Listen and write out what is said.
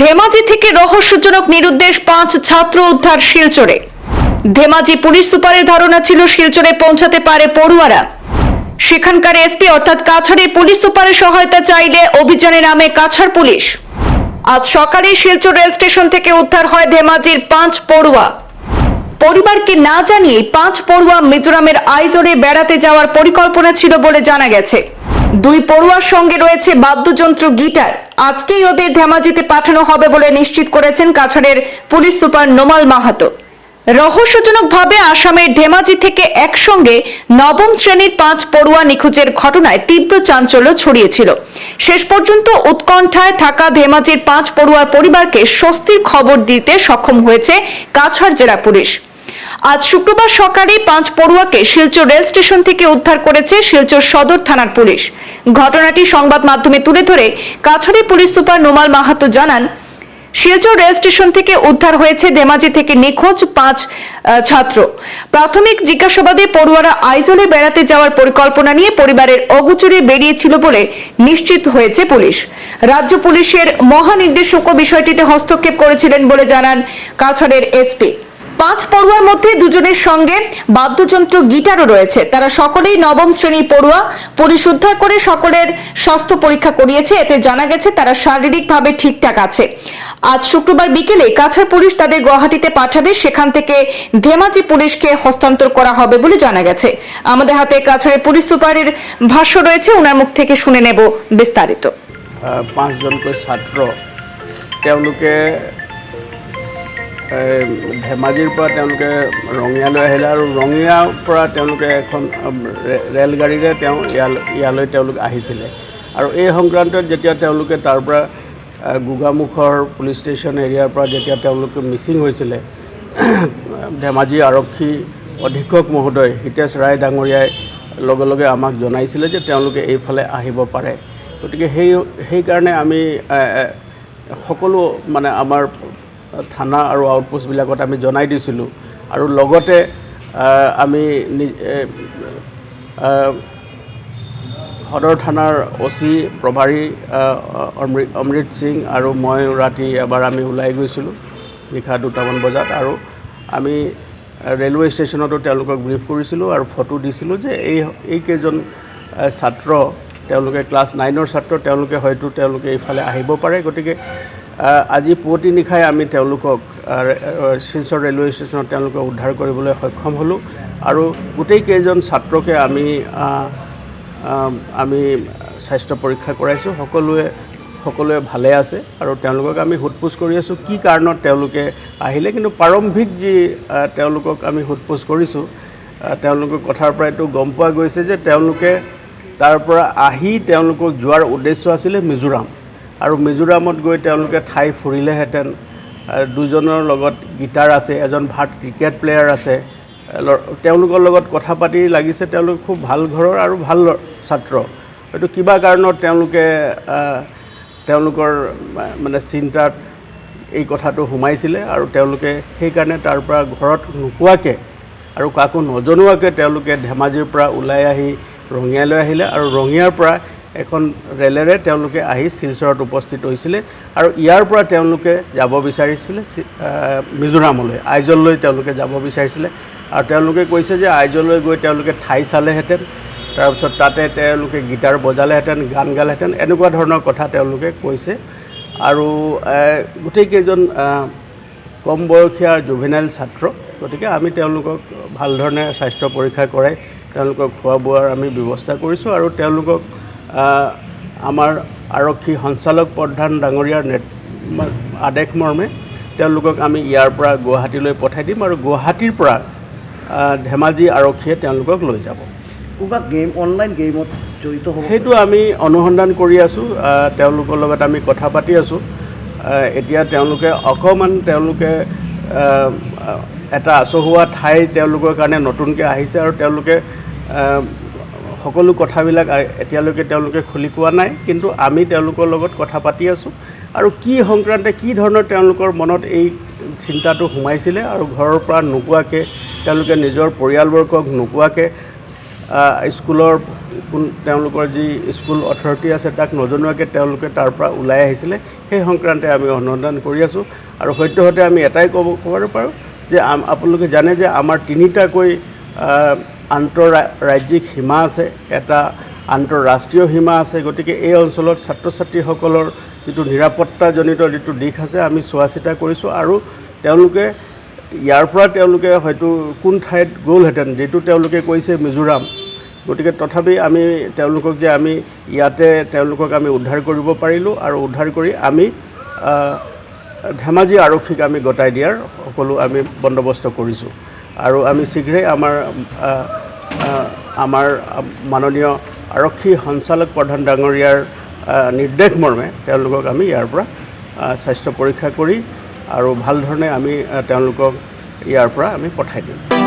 ধেমাজি থেকে রহস্যজনক নিরুদ্দেশ পাঁচ ছাত্র উদ্ধার শিলচরে। ধেমাজি পুলিশ সুপারের ধারণা ছিল শিলচরে পৌঁছাতে পারে পড়ুয়ারা। সেখানকার এসপি অর্থাৎ কাছাড়ের পুলিশ সুপারের সহায়তা চাইলে অভিযানে নামে কাছাড় পুলিশ। আজ সকালে শিলচর রেল স্টেশন থেকে উদ্ধার হয় ধেমাজির পাঁচ পড়ুয়া। পরিবারকে না জানিয়ে পাঁচ পড়ুয়া মিজোরামের আইজরে বেড়াতে যাওয়ার পরিকল্পনা ছিল বলে জানা গেছে। দুই পড়ুয়ার সঙ্গে রয়েছে বাদ্যযন্ত্র গিটার। আজকেই ওদের ধেমাজিতে পাঠানো হবে বলে নিশ্চিত করেছেন কাছাড়ের পুলিশ সুপার নোমাল মাহাতো। রহস্যজনকভাবে আসামের ধেমাজি থেকে একসঙ্গে নবম শ্রেণির পাঁচ পড়ুয়া নিখোঁজের ঘটনায় তীব্র চাঞ্চল্য ছড়িয়েছিল। শেষ পর্যন্ত উৎকণ্ঠায় থাকা ধেমাজির পাঁচ পড়ুয়ার পরিবারকে স্বস্তির খবর দিতে সক্ষম হয়েছে কাছাড় জেলা পুলিশ। আজ শুক্রবার সকালে পাঁচ পড়ুয়াকে শিলচর রেল স্টেশন থেকে উদ্ধার করেছে শিলচর সদর থানার পুলিশ। ঘটনাটি সংবাদ মাধ্যমে তুলে ধরে কাছাড়ের পুলিশ সুপার নোমাল মাহাতো জানান, শিলচর রেল স্টেশন থেকে উদ্ধার হয়েছে ধেমাজি থেকে নিখোঁজ পাঁচ ছাত্র। প্রাথমিক জিজ্ঞাসাবাদে পড়ুয়ারা আইজলে বেড়াতে যাওয়ার পরিকল্পনা নিয়ে পরিবারের অগুচরে বেরিয়েছিল বলে নিশ্চিত হয়েছে পুলিশ। রাজ্য পুলিশের মহানির্দেশকও বিষয়টিতে হস্তক্ষেপ করেছিলেন বলে জানান কাছাড়ের এসপি। পাঁচ পড়ুয়ার মধ্যে দুজনের সঙ্গে বাদ্যযন্ত্র গিটারও রয়েছে। তারা সকলেই নবম শ্রেণির পড়ুয়া। পুলিশ উদ্ধার করে সকলের স্বাস্থ্য পরীক্ষা করিয়েছে। এতে জানা গেছে, তারা শারীরিকভাবে ঠিকঠাক আছে। আজ শুক্রবার বিকেলে কাছাড় পুলিশ তাদের গুয়াহাটিতে পাঠাবে। সেখান থেকে ধেমাজি পুলিশকে হস্তান্তর করা হবে বলে জানা গেছে। আমাদের হাতে কাছাড়ের পুলিশ সুপারের ভাষ্য রয়েছে। ওনার মুখ থেকে শুনে নেব বিস্তারিত। পাঁচজনকৈ ছাত্ৰ তেওঁলোকে ধেমাজিৰ পৰা তেওঁলোকে ৰঙিয়ালৈ আহিলে আৰু ৰঙিয়াৰ পৰা তেওঁলোকে এখন ৰেলগাড়ীৰে তেওঁ ইয়ালৈ ইয়ালৈ তেওঁলোক আহিছিলে। আৰু এই সংক্ৰান্তত যেতিয়া তেওঁলোকে তাৰ পৰা গোগামুখৰ পুলিচ ষ্টেচন এৰিয়াৰ পৰা যেতিয়া তেওঁলোকে মিচিং হৈছিলে ধেমাজি আৰক্ষী অধীক্ষক মহোদয় হিতেশ ৰায় ডাঙৰীয়াই লগে লগে আমাক জনাইছিলে যে তেওঁলোকে এইফালে আহিব পাৰে। গতিকে সেই সেইকাৰণে আমি সকলো মানে আমাৰ থানা আৰু আউটপোষ্টবিলাকত আমি জনাই দিছিলোঁ আৰু লগতে আমি সদৰ থানাৰ অ' চি প্ৰভাৰী অমৃত অমৃত সিং আৰু মই ৰাতি এবাৰ আমি ওলাই গৈছিলোঁ নিশা দুটামান বজাত আৰু আমি ৰেলৱে ষ্টেচনতো তেওঁলোকক ব্ৰিফ কৰিছিলোঁ আৰু ফটো দিছিলোঁ যে এই, এইকেইজন ছাত্ৰ তেওঁলোকে ক্লাছ নাইনৰ ছাত্ৰ তেওঁলোকে হয়তো তেওঁলোকে এইফালে আহিব পাৰে। গতিকে আজি পুৱতি নিশাই আমি তেওঁলোকক শিলচৰ ৰেলৱে ষ্টেচনত তেওঁলোকক উদ্ধাৰ কৰিবলৈ সক্ষম হ'লোঁ আৰু গোটেইকেইজন ছাত্ৰকে আমি আম, স্বাস্থ্য পৰীক্ষা কৰাইছোঁ। সকলোৱে সকলোৱে ভালে আছে আৰু তেওঁলোকক আমি সোধ পোছ কৰি আছোঁ কি কাৰণত তেওঁলোকে আহিলে। কিন্তু প্ৰাৰম্ভিক যি তেওঁলোকক আমি সোধ পোছ কৰিছোঁ তেওঁলোকৰ কথাৰ পৰাইতো গম পোৱা গৈছে যে তেওঁলোকে তাৰ পৰা আহি তেওঁলোকক যোৱাৰ উদ্দেশ্য আছিলে মিজোৰাম। আৰু মিজোৰামত গৈ তেওঁলোকে ঠাই ফুৰিলেহেঁতেন। দুজনৰ লগত গীটাৰ আছে এজন ভাল ক্ৰিকেট প্লেয়াৰ আছে। তেওঁলোকৰ লগত কথা পাতি লাগিছে তেওঁলোক খুব ভাল ঘৰৰ আৰু ভাল ছাত্ৰ। হয়তো কিবা কাৰণত তেওঁলোকে তেওঁলোকৰ মানে চিন্তাত এই কথাটো সোমাইছিলে আৰু তেওঁলোকে সেইকাৰণে তাৰ পৰা ঘৰত নোকোৱাকৈ আৰু কাকো নজনোৱাকৈ তেওঁলোকে ধেমাজিৰ পৰা ওলাই আহি ৰঙিয়ালৈ আহিলে আৰু ৰঙিয়াৰ পৰা এখন ৰেলেৰে তেওঁলোকে আহি শিলচৰত উপস্থিত হৈছিলে আৰু ইয়াৰ পৰা তেওঁলোকে যাব বিচাৰিছিলে মিজোৰামলৈ, আইজললৈ তেওঁলোকে যাব বিচাৰিছিলে। আৰু তেওঁলোকে কৈছে যে আইজললৈ গৈ তেওঁলোকে ঠাই চালেহেঁতেন, তাৰপিছত তাতে তেওঁলোকে গীটাৰ বজালেহেঁতেন, গান গালেহেঁতেন, এনেকুৱা ধৰণৰ কথা তেওঁলোকে কৈছে। আৰু গোটেইকেইজন কম বয়সীয়া জুভেনাইল ছাত্ৰ, গতিকে আমি তেওঁলোকক ভালো ধৰণে স্বাস্থ্য পৰীক্ষা কৰাই তেওঁলোকক খোৱা বোৱাৰ আমি ব্যৱস্থা কৰিছোঁ আৰু তেওঁলোকক আমাৰ আৰক্ষী সঞ্চালক প্ৰধান ডাঙৰীয়াৰ নেত আদেশ মৰ্মে তেওঁলোকক আমি ইয়াৰ পৰা গুৱাহাটীলৈ পঠাই দিম আৰু গুৱাহাটীৰ পৰা ধেমাজি আৰক্ষীয়ে তেওঁলোকক লৈ যাব। কোনোবা গেম অনলাইন গেমত জড়িত হ'ব সেইটো আমি অনুসন্ধান কৰি আছোঁ তেওঁলোকৰ লগত আমি কথা পাতি আছোঁ। এতিয়া তেওঁলোকে অকণমান তেওঁলোকে এটা আচহুৱা ঠাই তেওঁলোকৰ কাৰণে নতুনকৈ আহিছে আৰু তেওঁলোকে সকলো কথাবিলাক এতিয়ালৈকে তেওঁলোকে খুলি কোৱা নাই, কিন্তু আমি তেওঁলোকৰ লগত কথা পাতি আছোঁ। আৰু কি সংক্ৰান্তে কি ধৰণৰ তেওঁলোকৰ মনত এই চিন্তাটো সোমাইছিলে আৰু ঘৰৰ পৰা নোকোৱাকৈ তেওঁলোকে নিজৰ পৰিয়ালবৰ্গক নোকোৱাকৈ স্কুলৰ কোন তেওঁলোকৰ যি স্কুল অথৰিটি আছে তাক নজনোৱাকৈ তেওঁলোকে তাৰ পৰা ওলাই আহিছিলে, সেই সংক্ৰান্তে আমি অনুসন্ধান কৰি আছোঁ। আৰু সদ্যহতে আমি এটাই ক'ব ক'ব পাৰোঁ যে আপোনালোকে জানে যে আমাৰ তিনিটাকৈ আন্তঃৰাজ্যিক সীমা আছে, এটা আন্তঃৰাষ্ট্ৰীয় সীমা আছে, গতিকে এই অঞ্চলত ছাত্ৰ ছাত্ৰীসকলৰ যিটো নিৰাপত্তাজনিত যিটো দিশ আছে, আমি চোৱা চিতা কৰিছোঁ আৰু তেওঁলোকে, ইয়াৰ পৰা তেওঁলোকে হয়তো কোন ঠাইত গ'লহেঁতেন, যিটো তেওঁলোকে কৈছে মিজোৰাম। গতিকে তথাপি আমি তেওঁলোকক যে আমি ইয়াতে তেওঁলোকক আমি উদ্ধাৰ কৰিব পাৰিলোঁ আৰু উদ্ধাৰ কৰি আমি ধেমাজি আৰক্ষীক আমি গতাই দিয়াৰ সকলো আমি বন্দোবস্ত কৰিছোঁ। আৰু আমি শীঘ্ৰেই আমাৰ আমাৰ মাননীয় আৰক্ষী সঞ্চালক প্ৰধান ডাঙৰীয়াৰ নিৰ্দেশ মৰ্মে তেওঁলোকক আমি ইয়াৰ পৰা স্বাস্থ্য পৰীক্ষা কৰি আৰু ভালো ধৰণে আমি তেওঁলোকক ইয়াৰ পৰা আমি পঠাই দিম।